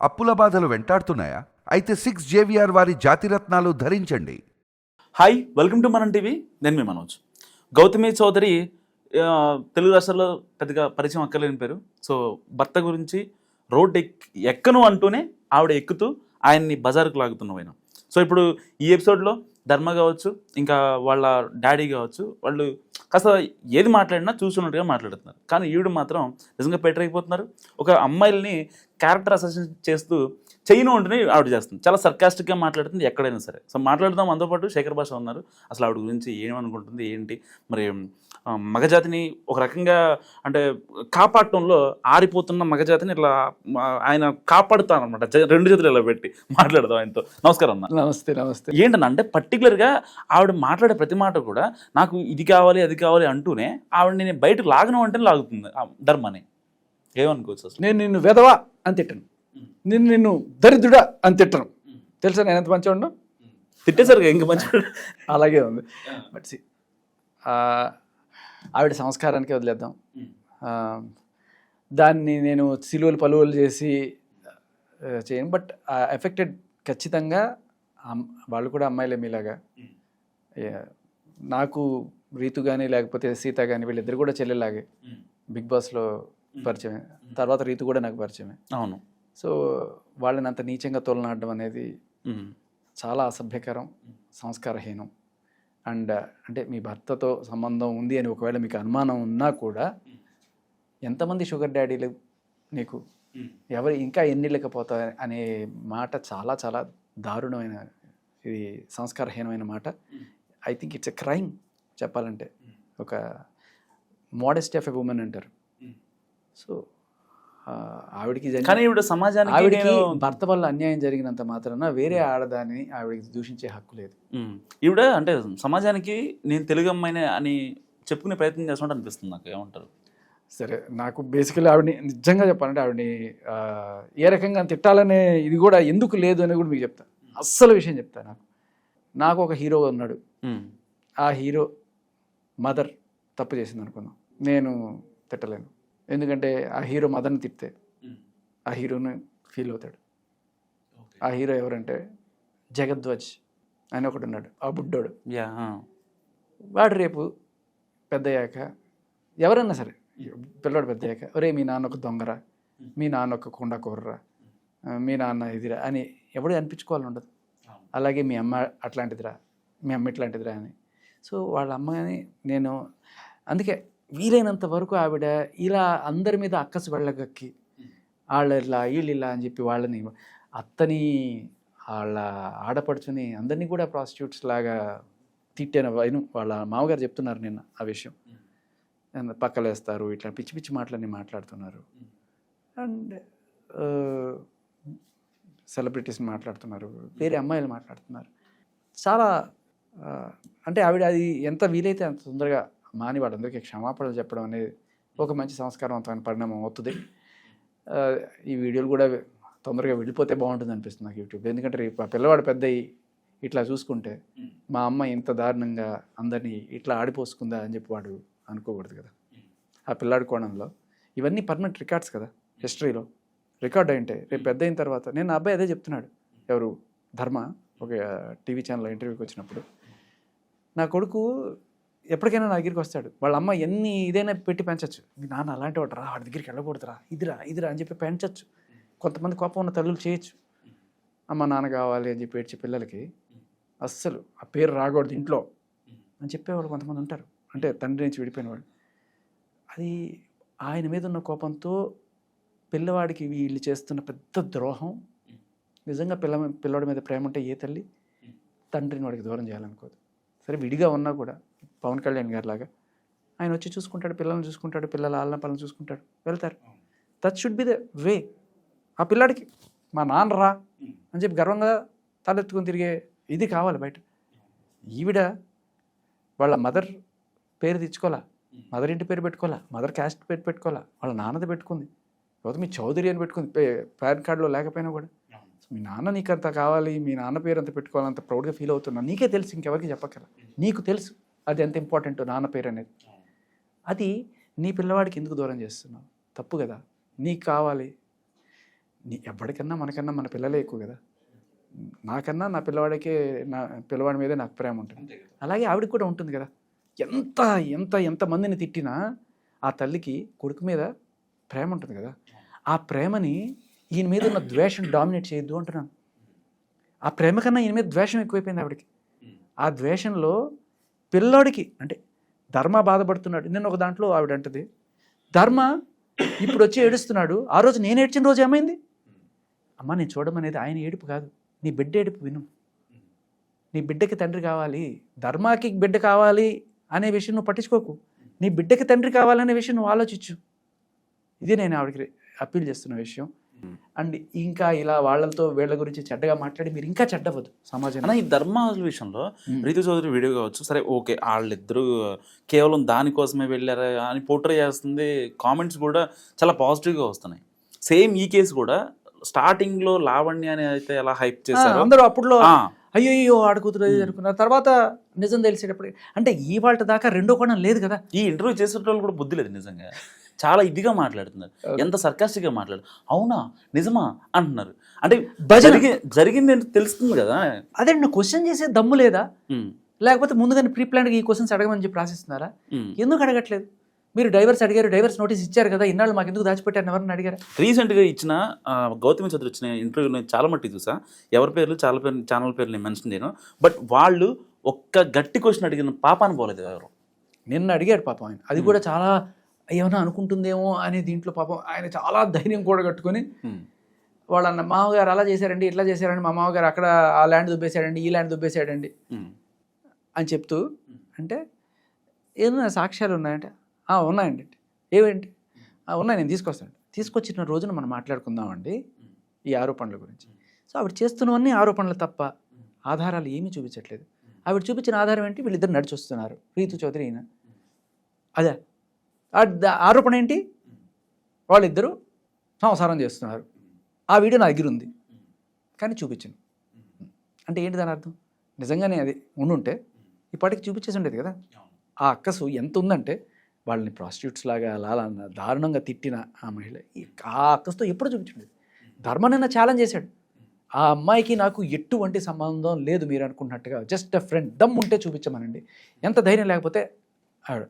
అప్పుల బాధలు వెంటాడుతున్నాయా? అయితే సిక్స్ జేవిఆర్ వారి జాతిరత్నాలు ధరించండి. Hi welcome to Manam TV నేను మీ మనోజ్. గౌతమి చౌదరి తెలుగు రాష్ట్రాల్లో పెద్దగా పరిచయం అక్కర్లేని పేరు. సో భర్త గురించి రోడ్ ఎక్ ఎక్కను అంటూనే ఆవిడ ఎక్కుతూ ఆయన్ని బజార్కు లాగుతున్న ఆయన సో ఇప్పుడు ఈ ఎపిసోడ్లో ధర్మ కావచ్చు ఇంకా వాళ్ళ డాడీ కావచ్చు వాళ్ళు కాస్త ఏది మాట్లాడినా చూస్తున్నట్టుగా మాట్లాడుతున్నారు. కానీ ఈవిడ మాత్రం నిజంగా పెట్టరైపోతున్నారు ఒక అమ్మాయిల్ని క్యారెక్టర్ అసెషన్ చేస్తూ చేయను ఉంటేనే ఆవిడ చేస్తుంది. చాలా సర్కాస్టిక్గా మాట్లాడుతుంది ఎక్కడైనా సరే. సో మాట్లాడదాం. అందుతో పాటు శేఖర్ భాష ఉన్నారు. అసలు ఆవిడ గురించి ఏమనుకుంటుంది ఏంటి? మరి మగజాతిని ఒక రకంగా అంటే కాపాడటంలో ఆరిపోతున్న మగజాతిని ఇట్లా ఆయన కాపాడుతానమాట రెండు చేతులు ఇలా పెట్టి మాట్లాడదాం ఆయనతో. నమస్కారం అన్న. నమస్తే నమస్తే. ఏంటన్నా అంటే పర్టికులర్గా ఆవిడ మాట్లాడే ప్రతి మాట కూడా నాకు ఇది కావాలి అది కావాలి అంటూనే ఆవిడ నేను బయటకు లాగను అంటే లాగుతుంది ధర్మని ఏమనుకోవచ్చు అసలు? నేను నిన్ను వెధవా అని తిట్టను. నేను నిన్ను దరిద్రుడా అని తిట్టను తెలుసా నేను ఎంత మంచివాడు తిట్టేసరికి ఇంక మంచి అలాగే ఉంది. బట్ సి ఆవిడ సంస్కారానికి వదిలేద్దాం. దాన్ని నేను సిలువలు పలువలు చేసి చేయను. బట్ ఎఫెక్టెడ్ ఖచ్చితంగా వాళ్ళు కూడా అమ్మాయిలే మీలాగా. నాకు రీతు కానీ లేకపోతే సీత కానీ వీళ్ళిద్దరు కూడా చెల్లెలాగే బిగ్ బాస్లో పరిచయమే. తర్వాత రీతు కూడా నాకు పరిచయమే. అవును. సో వాళ్ళని అంత నీచంగా తోలనాడడం అనేది. చాలా అసభ్యకరం సంస్కారహీనం. అండ్ అంటే మీ భర్తతో సంబంధం ఉంది అని ఒకవేళ మీకు అనుమానం ఉన్నా కూడా ఎంతమంది షుగర్ డాడీలు నీకు? ఎవరు ఇంకా ఎన్నిళ్ళకి పోతా అనే మాట చాలా చాలా దారుణమైన ఇది సంస్కారహీనమైన మాట. I think it's a crime చెప్పాలంటే. ఒక మోడెస్ట్ ఆఫ్ ఎ ఉమెన్ అంటారు. సో ఆవిడకి కానీ ఈవిడ సమాజానికి ఆవిడకి భర్త వల్ల అన్యాయం జరిగినంత మాత్రాన వేరే ఆడదాన్ని ఆవిడకి దూషించే హక్కు లేదు. ఈవిడ అంటే సమాజానికి నేను తెలుగు అమ్మాయినే అని చెప్పుకునే ప్రయత్నం చేస్తున్నట్టు అనిపిస్తుంది నాకు ఏమంటారు? సరే నాకు బేసికలీ ఆవిడని నిజంగా చెప్పాలంటే ఆవిడని ఏ రకంగా తిట్టాలనే ఇది కూడా ఎందుకు లేదు అని కూడా మీకు చెప్తా. అస్సలు విషయం చెప్తా నాకు. నాకు ఒక హీరో ఉన్నాడు. ఆ హీరో మదర్ తప్పు చేసింది అనుకుందాం నేను తిట్టలేను. ఎందుకంటే ఆ హీరో మదర్ని తిడితే ఆ హీరోని ఫీల్ అవుతాడు. ఆ హీరో ఎవరంటే జగద్వజ్ అని ఒకడు ఉన్నాడు. ఆ బుడ్డోడు. వాడు రేపు పెద్దయ్యాక ఎవరన్నా సరే పిల్లోడు పెద్దయ్యాక ఒరే మీ నాన్న ఒక దొంగరా? మీ నాన్న ఒక కుండ కూరరా? మీ నాన్న ఇదిరా? అని ఎవడు అనిపించుకోవాలని ఉండదు. అలాగే మీ అమ్మ అట్లాంటిదిరా మీ అమ్మ ఇట్లాంటిదిరా అని. సో వాళ్ళ అమ్మని నేను అందుకే వీలైనంత వరకు ఆవిడ ఇలా అందరి మీద అక్కసు వెళ్ళగక్కి. వాళ్ళ ఇలా వీళ్ళు ఇలా అని చెప్పి వాళ్ళని అత్తని వాళ్ళ ఆడపడుచుని అందరినీ కూడా ప్రాస్టిట్యూట్స్ లాగా తిట్టిన. వైను వాళ్ళ మామగారు చెప్తున్నారు నిన్న ఆ విషయం. పక్కలేస్తారు ఇట్లా పిచ్చి పిచ్చి మాటలన్నీ మాట్లాడుతున్నారు. అండ్ సెలబ్రిటీస్ మాట్లాడుతున్నారు వేరే అమ్మాయిలు మాట్లాడుతున్నారు. చాలా అంటే ఆవిడ అది ఎంత వీలైతే అంత తొందరగా మాని వాళ్ళందరికీ క్షమాపణలు చెప్పడం అనేది ఒక మంచి సంస్కారవంతమైన పరిణామం అవుతుంది. ఈ వీడియోలు కూడా తొందరగా వెళ్ళిపోతే బాగుంటుంది అనిపిస్తుంది నాకు యూట్యూబ్ ఎందుకంటే రేపు ఆ పిల్లవాడు పెద్ద ఇట్లా చూసుకుంటే మా అమ్మ ఇంత దారుణంగా అందరినీ ఇట్లా ఆడిపోసుకుందా అని చెప్పి వాడు అనుకోకూడదు కదా. ఆ పిల్లాడి కోణంలో ఇవన్నీ పర్మనెంట్ రికార్డ్స్ కదా హిస్టరీలో. రికార్డ్ అయింటే రేపు పెద్ద అయిన తర్వాత నేను నా అబ్బాయి అదే చెప్తున్నాడు. ఎవరు? ధర్మ ఒక టీవీ ఛానల్లో ఇంటర్వ్యూకి వచ్చినప్పుడు. నా కొడుకు ఎప్పటికైనా నా దగ్గరికి వస్తాడు. వాళ్ళ అమ్మ ఎన్ని ఇదైనా పెట్టి పెంచవచ్చు మీ నాన్న అలాంటి వాడు రా వాడి దగ్గరికి వెళ్ళకూడదురా ఇదిరా ఇదిరా అని చెప్పి పెంచచ్చు. కొంతమంది కోపం ఉన్న తల్లులు చేయొచ్చు. అమ్మ నాన్న కావాలి అని చెప్పి ఏడ్చే పిల్లలకి అస్సలు ఆ పేరు రాకూడదు ఇంట్లో అని చెప్పేవాళ్ళు కొంతమంది ఉంటారు. అంటే తండ్రి నుంచి విడిపోయిన వాళ్ళు అది ఆయన మీద ఉన్న కోపంతో పిల్లవాడికి వీళ్ళు చేస్తున్న పెద్ద ద్రోహం. నిజంగా పిల్ల పిల్లవాడి మీద ప్రేమ ఉంటే ఏ తల్లి? తండ్రిని వాడికి దూరం చేయాలనుకోదు. సరే విడిగా ఉన్నా కూడా పవన్ కళ్యాణ్ గారి లాగా. ఆయన వచ్చి చూసుకుంటాడు పిల్లల్ని చూసుకుంటాడు పిల్లల ఆలన పనులు చూసుకుంటాడు. వెళ్తారు. That should be the way ఆ పిల్లాడికి మా నాన్న రా అని చెప్పి గర్వంగా తలెత్తుకొని తిరిగే ఇది కావాలి బయట. ఈవిడ వాళ్ళ మదర్ పేరు తెచ్చుకోవాలా? మదర్ ఇంటి పేరు పెట్టుకోవాలా? మదర్ క్యాస్ట్ పేరు పెట్టుకోవాలా? వాళ్ళ నాన్నది పెట్టుకుంది. లేకపోతే మీ చౌదరి అని పెట్టుకుంది. పాన్ కార్డులో లేకపోయినా కూడా. మీ నాన్న నీకు అంత కావాలి మీ నాన్న పేరు అంత పెట్టుకోవాలంత ప్రౌడ్గా ఫీల్ అవుతున్నా. నీకే తెలుసు ఇంకెవరికి చెప్పక్కర్లా. నీకు తెలుసు. అది ఎంత ఇంపార్టెంట్ నాన్న పేరు అనేది. అది నీ పిల్లవాడికి ఎందుకు దూరం చేస్తున్నావు? తప్పు కదా. నీకు కావాలి. నీ ఎవరికన్నా మనకన్నా మన పిల్లలే ఎక్కువ కదా. నాకన్నా నా పిల్లవాడికే నా పిల్లవాడి మీదే నాకు ప్రేమ ఉంటుంది. అలాగే ఆవిడకి కూడా ఉంటుంది కదా. ఎంత ఎంత ఎంతమందిని తిట్టినా ఆ తల్లికి కొడుకు మీద ప్రేమ ఉంటుంది కదా. ఆ ప్రేమని ఈయన మీద ఉన్న ద్వేషం డామినేట్ చేయొద్దు అంటున్నాను. ఆ ప్రేమ కన్నా ఈయన మీద ద్వేషం ఎక్కువైపోయింది ఆవిడకి. ఆ ద్వేషంలో పిల్లోడికి అంటే ధర్మ బాధపడుతున్నాడు. నేను ఒక దాంట్లో ఆవిడ అంటది ధర్మ ఇప్పుడు వచ్చి ఏడుస్తున్నాడు. ఆ రోజు నేను ఏడ్చిన రోజు ఏమైంది? అమ్మ నేను చూడమనేది ఆయన ఏడుపు కాదు. నీ బిడ్డ ఏడుపు విను. నీ బిడ్డకి తండ్రి కావాలి. ధర్మాకి బిడ్డ కావాలి అనే విషయం నువ్వు పట్టించుకోకు. నీ బిడ్డకి తండ్రి కావాలనే విషయం నువ్వు ఆలోచించు. ఇది నేను ఆవిడకి అప్పీల్ చేస్తున్న విషయం. అండ్ ఇంకా ఇలా వాళ్ళతో వీళ్ళ గురించి చెడ్డగా మాట్లాడి మీరు ఇంకా చెడ్డవద్దు సమాజం అన్న ఈ ధర్మాల విషయంలో రీతు చౌదరి వీడియో కావచ్చు సరే ఓకే వాళ్ళిద్దరూ కేవలం దానికోసమే వెళ్ళారా అని పోర్ట్రే చేస్తుంది కామెంట్స్ కూడా చాలా పాజిటివ్గా వస్తున్నాయి. సేమ్ ఈ కేసు కూడా స్టార్టింగ్లో లావణ్య అని అయితే ఎలా హైప్ చేశారో? అందరూ అప్పుడులో ఆ, అయ్యో అయ్యో ఆడుకుతురు అనుకున్నారు. తర్వాత నిజం తెలిసేటప్పుడు అంటే ఈ వాళ్ళ దాకా రెండో కోణం లేదు కదా. ఈ ఇంటర్వ్యూ చేసేటోళ్ళు కూడా బుద్ధి లేదు నిజంగా. చాలా ఇదిగా మాట్లాడుతున్నారు. ఎంత సర్కాస్టిక్గా మాట్లాడు అవునా? నిజమా? అంటున్నారు. అంటే. జరిగి జరిగింది ఏంటో తెలుస్తుంది కదా. అదే నువ్వు క్వశ్చన్ చేసే దమ్ము లేదా? లేకపోతే ముందుగానే ప్రీ ప్లాన్గా ఈ క్వశ్చన్స్ అడగమని చెప్పి రాసిస్తున్నారా. ఎందుకు అడగట్లేదు? మీరు డైవర్స్ అడిగారు డైవర్స్ నోటీస్ ఇచ్చారు కదా ఇన్నాళ్ళు మాకు ఎందుకు దాచిపెట్టారు ఎవరిని అడిగారు? రీసెంట్గా ఇచ్చిన గౌతమి చౌదరి ఇచ్చిన ఇంటర్వ్యూ నేను చాలా మట్టి చూసా. ఎవరి పేర్లు చాలా పేర్లు ఛానల్ పేర్లు నేను మెన్షన్ చేయను. బట్ వాళ్ళు ఒక్క గట్టి క్వశ్చన్ అడిగిన పాపాన్ని పోలేదు ఎవరు. నిన్న అడిగాడు పాపం ఆయన. అది కూడా చాలా ఏమైనా అనుకుంటుందేమో అనే దీంట్లో పాపం ఆయన చాలా ధైర్యం కూడా కట్టుకొని ఉమ్, వాళ్ళ అన్న మామగారు అలా చేశారండి ఇట్లా చేశారండి మా మామగారు అక్కడ ఆ ల్యాండ్ దుబ్బేశాడండి ఈ ల్యాండ్ దుబ్బేశాడండి అని చెప్తూ అంటే ఏదైనా సాక్ష్యాలు ఉన్నాయంటే? "ఆ, ఉన్నాయండి. ఏవేంటి? "ఆ, ఉన్నాయి నేను తీసుకొస్తాను. తీసుకొచ్చిన రోజున మనం మాట్లాడుకుందామండి ఈ ఆరోపణల గురించి. సో ఆవిడ చేస్తున్నవన్నీ ఆరోపణలు తప్ప ఆధారాలు ఏమీ చూపించట్లేదు. ఆవిడ చూపించిన ఆధారం ఏంటి? వీళ్ళిద్దరు నడిచి వస్తున్నారు ప్రీతు చౌదరి ఈయన. అదే ఆరోపణ ఏంటి? వాళ్ళిద్దరూ సంసారం చేస్తున్నారు. ఆ వీడియో నా దగ్గర ఉంది. కానీ చూపించను. అంటే ఏంటి దాని అర్థం? నిజంగానే అది ఉండుంటే ఇప్పటికి చూపించేసి ఉండేది కదా. ఆ అక్కసు ఎంత ఉందంటే వాళ్ళని ప్రాస్టిట్యూట్స్ లాగా అలా దారుణంగా తిట్టిన ఆ మహిళ ఆ అక్కస్తో ఎప్పుడు చూపించుండేది ధర్మనన్న ఛాలెంజ్ చేశాడు. ఆ అమ్మాయికి నాకు ఎటువంటి సంబంధం లేదు మీరు అనుకున్నట్టుగా. Just a friend. దమ్ ఉంటే చూపించమనండి. ఎంత ధైర్యం లేకపోతే ఆవిడ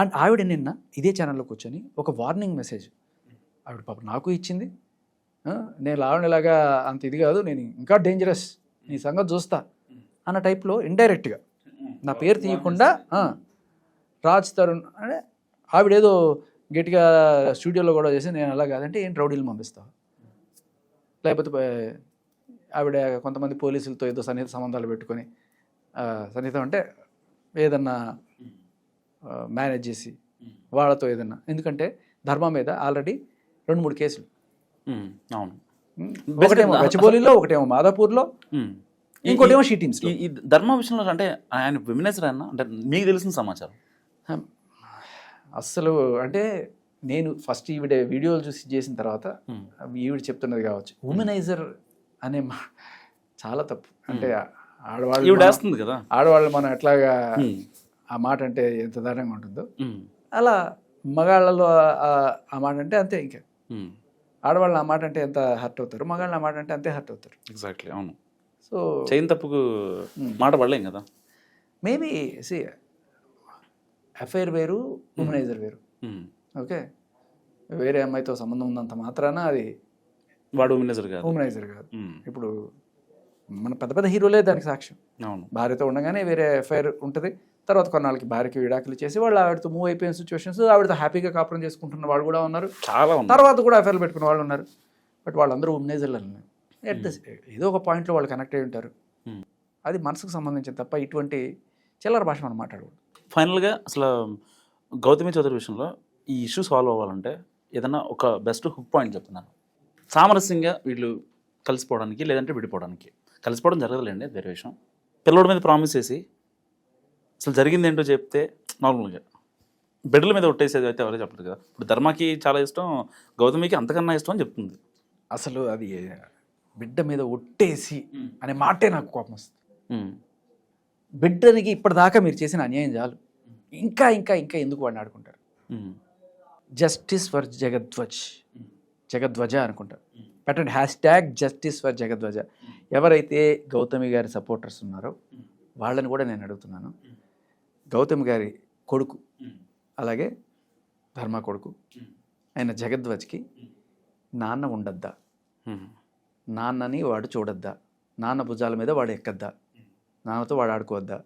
అండ్ ఆవిడ నిన్న ఇదే ఛానల్లో కూర్చొని ఒక వార్నింగ్ మెసేజ్ ఆవిడ పాప నాకు ఇచ్చింది. నేను లావణ్యలాగా అంత ఇది కాదు నేను ఇంకా డేంజరస్ నీ సంగతి చూస్తా అన్న టైప్లో ఇండైరెక్ట్గా నా పేరు తీయకుండా రాజ్ తరుణ్ అంటే ఆవిడేదో గట్టిగా స్టూడియోలో కూడా చేసి నేను అలా కాదంటే ఏంటి రౌడీలు పంపిస్తావు? లేకపోతే ఆవిడ కొంతమంది పోలీసులతో ఏదో సన్నిహిత సంబంధాలు పెట్టుకొని సన్నిహితం అంటే ఏదన్నా మేనేజ్ చేసి వాళ్ళతో ఏదన్నా. ఎందుకంటే ధర్మ మీద ఆల్రెడీ రెండు మూడు కేసులు. అవును. ఒకటేమో గచ్చిబౌలిలో ఒకటేమో మాదాపూర్లో ఇంకోటేమో షీ టీమ్స్ ఈ ధర్మ విషయంలో అంటే ఆయన విమినేసర్ అన్న? అంటే మీకు తెలిసిన సమాచారం. అస్సలు అంటే నేను ఫస్ట్ ఈవిడ వీడియోలు చూసి చేసిన తర్వాత ఈవిడ చెప్తున్నది కావచ్చు. ఉమెనైజర్ అనే మా చాలా తప్పు. అంటే ఆడవాళ్ళు కదా. ఆడవాళ్ళు మనం ఎట్లాగా ఆ మాట అంటే ఎంత దారుణంగా ఉంటుందో. అలా మగాళ్ళలో ఆ- మాట అంటే అంతే ఇంకా. ఆడవాళ్ళు ఆ మాట అంటే ఎంత హర్ట్ అవుతారు? మగాళ్ళు ఆ మాట అంటే అంతే హర్ట్ అవుతారు. ఎగ్జాక్ట్లీ అవును. సో చేయని తప్పుకు మాట పడలేం కదా? మేబీ సి అఫైర్ వేరు ఉమెనైజర్ వేరు. ఓకే? వేరే అమ్మాయితో సంబంధం ఉన్నంత మాత్రాన అది వాడు విమినేసర్ కాదు. ఉమెనైజర్ కాదు. ఇప్పుడు మన పెద్ద పెద్ద హీరోలే దానికి సాక్ష్యం. అవును. భార్యతో ఉండగానే వేరే ఎఫ్ఐఆర్ ఉంటుంది. తర్వాత కొన్నాళ్ళకి భార్యకి విడాకులు చేసి వాళ్ళు ఆవిడతో మూవ్ అయిపోయిన సిచ్యువేషన్స్ ఆవిడతో హ్యాపీగా కాపురం చేసుకుంటున్న వాళ్ళు కూడా ఉన్నారు. చాలా తర్వాత కూడా ఎఫ్ఐఆర్లు పెట్టుకున్న వాళ్ళు ఉన్నారు. బట్ వాళ్ళందరూ ఉమ్నేజర్లు ఎట్ ద ఏదో ఒక పాయింట్లో వాళ్ళు కనెక్ట్ అయి ఉంటారు. Hmm. అది మనసుకు సంబంధించిన తప్ప ఇటువంటి చిల్లర భాష మనం మాట్లాడకూడదు. ఫైనల్గా అసలు గౌతమి చౌదరి విషయంలో ఈ ఇష్యూ సాల్వ్ అవ్వాలంటే ఏదన్నా ఒక బెస్ట్ హుక్ పాయింట్ చెప్తున్నాను. సామరస్యంగా వీళ్ళు కలిసిపోవడానికి లేదంటే విడిపోవడానికి. కలిసిపోవడం జరగదులేండి వేరే విషయం. పిల్లోడి మీద ప్రామిస్ చేసి అసలు జరిగింది ఏంటో చెప్తే నార్మల్గా బిడ్డల మీద ఒట్టేసేది అయితే ఎవరో చెప్పలేదు కదా. ఇప్పుడు ధర్మకి చాలా ఇష్టం గౌతమికి అంతకన్నా ఇష్టం అని చెప్తుంది. అసలు అది బిడ్డ మీద ఒట్టేసి అనే మాటే నాకు కోపం వస్తుంది. బిడ్డనికి ఇప్పటిదాకా మీరు చేసిన అన్యాయం చాలు. ఇంకా ఇంకా ఇంకా ఎందుకు వాడిని ఆడుకుంటారు? జస్టిస్ ఫర్ జగద్వజ్ జగద్వజ అనుకుంటారు. పెట్టండి హ్యాష్ ట్యాగ్ జస్టిస్ ఫర్ జగద్వజ. ఎవరైతే గౌతమి గారి సపోర్టర్స్ ఉన్నారో వాళ్ళని కూడా నేను అడుగుతున్నాను. గౌతమి గారి కొడుకు అలాగే ధర్మ కొడుకు ఆయన జగద్వజ్కి నాన్న ఉండద్దా? నాన్నని వాడు చూడొద్దా? నాన్న భుజాల మీద వాడు ఎక్కద్దా? నాన్నతో వాడు ఆడుకోవద్దా?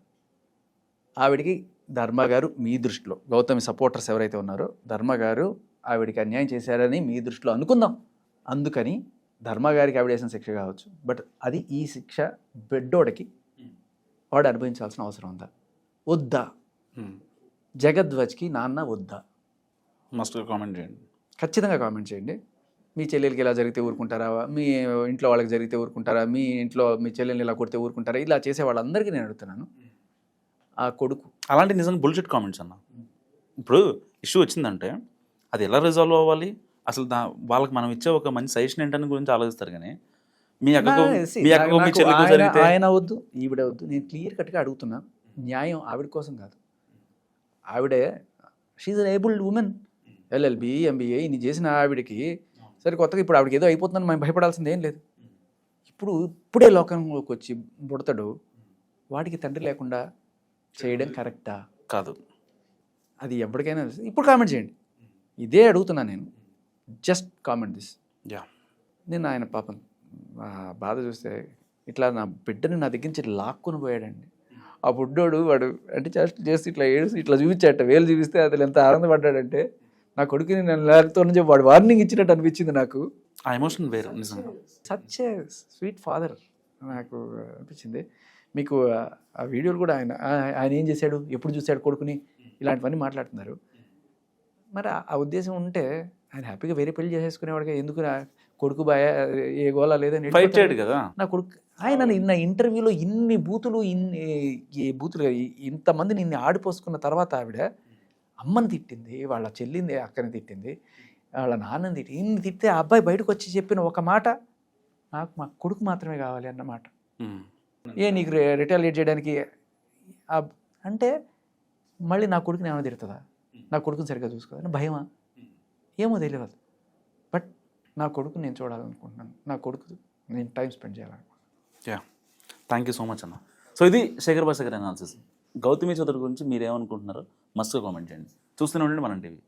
ఆవిడికి ధర్మ గారు మీ దృష్టిలో గౌతమి సపోర్టర్స్ ఎవరైతే ఉన్నారో ధర్మ గారు ఆవిడికి అన్యాయం చేశారని మీ దృష్టిలో అనుకుందాం. అందుకని ధర్మ గారికి ఆవిడ వేసిన శిక్ష కావచ్చు. బట్ అది ఈ శిక్ష బిడ్డోడికి వాడు అనుభవించాల్సిన అవసరం ఉందా? వద్దా? జగద్వజ్కి నాన్న వద్దా? మస్ట్ కామెంట్ చేయండి. ఖచ్చితంగా కామెంట్ చేయండి. మీ చెల్లెలకి ఇలా జరిగితే ఊరుకుంటారా? మీ ఇంట్లో వాళ్ళకి జరిగితే ఊరుకుంటారా? మీ ఇంట్లో మీ చెల్లెల్ని ఇలా కొడితే ఊరుకుంటారా? ఇలా చేసే వాళ్ళందరికీ నేను అడుగుతున్నాను. ఆ కొడుకు. అలాంటి నిజంగా బుల్షిట్ కామెంట్స్ అన్న. ఇప్పుడు ఇష్యూ వచ్చిందంటే అది ఎలా రిజాల్వ్ అవ్వాలి? అసలు దా వాళ్ళకి మనం ఇచ్చే ఒక మంచి సజెషన్ ఏంటని గురించి ఆలోచిస్తారు కానీ మీ అక్కకు నా- see, మీ అక్కకు మీ నాకు చెల్లికో ఆయన- జరిగితే ఆయన వద్దు ఈవిడ వద్దు నేను క్లియర్ కట్గా అడుగుతున్నా. న్యాయం ఆవిడ కోసం కాదు. ఆవిడే she an abled women LLB MBA ఇన్ని చేసిన ఆవిడకి సరే కొత్తగా ఇప్పుడు ఆవిడకి ఏదో అయిపోతుందని మనం భయపడాల్సింది ఏం లేదు. ఇప్పుడు ఇప్పుడే లోకంలోకి వచ్చి పుడతాడు. వాడికి తండ్రి లేకుండా చేయడం కరెక్టా కాదు. అది ఎప్పటికైనా ఇప్పుడు కామెంట్ చేయండి. ఇదే అడుగుతున్నా నేను. జస్ట్ కామెంట్ దిస్ యా నేను ఆయన పాపం బాధ చూస్తే ఇట్లా నా బిడ్డని నా దగ్గర నుంచి లాక్కుని పోయాడండి. ఆ బుడ్డోడు వాడు అంటే జస్ట్ చేసి ఇట్లా ఏడుసి ఇట్లా చూపించాట వేలు చూపిస్తే అతను ఎంత ఆనందపడ్డాడంటే నా కొడుకుని నేను లేకపోతే చెప్పి వాడు వార్నింగ్ ఇచ్చినట్టు అనిపించింది నాకు. ఆ ఎమోషన్ వేరు నిజంగా. సచ్ ఏ స్వీట్ ఫాదర్ నాకు అనిపించింది. మీకు ఆ- వీడియోలు కూడా ఆయన ఆయన ఏం చేశాడు ఎప్పుడు చూశాడు కొడుకుని ఇలాంటివన్నీ మాట్లాడుతున్నారు. మరి ఆ- ఉద్దేశం ఉంటే ఆయన హ్యాపీగా వేరే పెళ్ళి చేసేసుకునేవాడిగా ఎందుకు నా కొడుకు బాయ ఏ గోలా లేదని కదా? నా కొడుకు ఆయన నిన్న ఇంటర్వ్యూలో ఇన్ని బూతులు ఇన్ని ఈ బూతులు ఇ- ఇంతమందిని ఇన్ని ఆడిపోసుకున్న తర్వాత ఆవిడ అమ్మని తిట్టింది వాళ్ళ చెల్లింది అక్కని తిట్టింది వాళ్ళ నాన్నని తిట్టి ఇన్ని తిట్టే ఆ అబ్బాయి బయటకు వచ్చి చెప్పిన ఒక మాట నాకు మా కొడుకు మాత్రమే కావాలి అన్నమాట. ఏ నీకు రిటాలియేట్ చేయడానికి అంటే మళ్ళీ నా కొడుకుని ఏమైనా తిడుతుందా? నా కొడుకుని సరిగ్గా చూసుకోవాలి భయమా? ఏమో తెలియదు. బట్ నా కొడుకు నేను చూడాలనుకుంటున్నాను. నా కొడుకు నేను టైం స్పెండ్ చేయాలనుకుంటున్నాను. Yeah. Thank you so much అన్న. సో ఇది శేఖర్ భాష గారి అనాలిసిస్. గౌతమి చౌదరి గురించి మీరు ఏమనుకుంటున్నారో మస్తుగా కామెంట్ చేయండి. చూస్తూనే ఉండండి మనం టీవీ.